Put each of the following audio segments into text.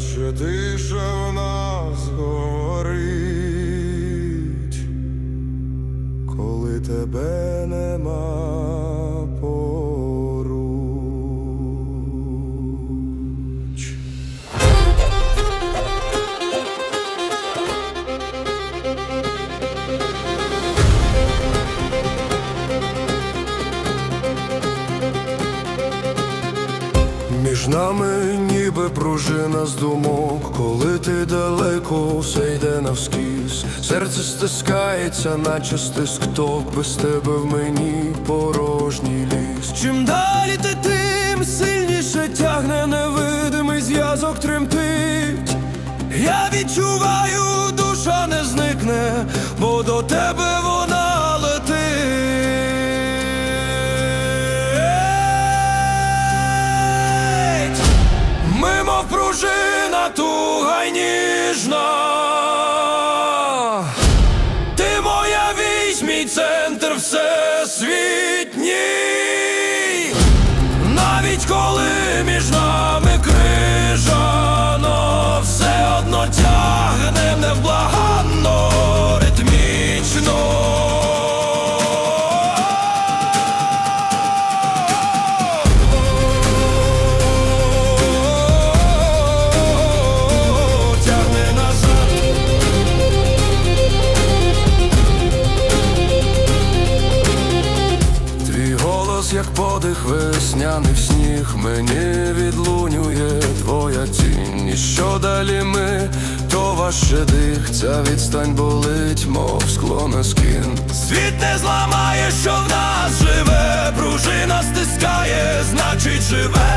наче тиша в нас горить, коли тебе нема поруч. Між нами пружина з думок, коли ти далеко, все йде навскіз. Серце стискається, наче стиск ток, без тебе в мені порожній ліс. Чим далі ти тим сильніше тягне невидимий зв'язок тремтить. Я відчуваю, душа не зникне, бо до тебе Мов туга й ніжна. Ти моя візьмій центр всесвітній. Як подих весняний сніг, мені відлунює твоя тінь. І що далі ми, то ваше дих, ця відстань болить, мов скло на скін. Світ не зламає, що в нас живе, пружина стискає, значить живе,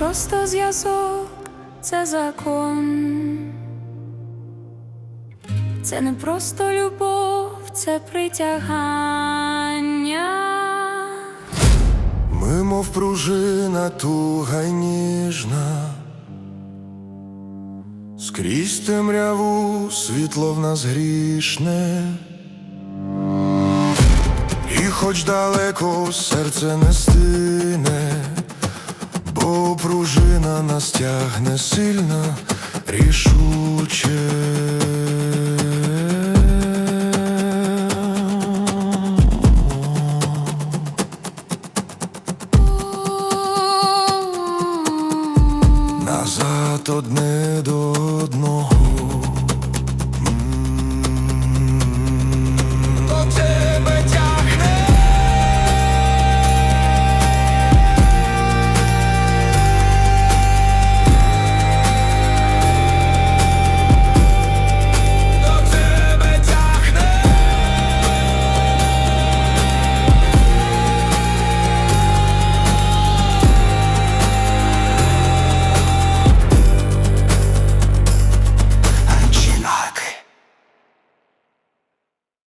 просто зв'язок, це закон. Це не просто любов, це притягання. Ми, мов пружина туга ніжна, скрізь темряву світло в нас грішне, і хоч далеко серце не стине, о, пружина нас тягне сильно, рішуче. Назад одне.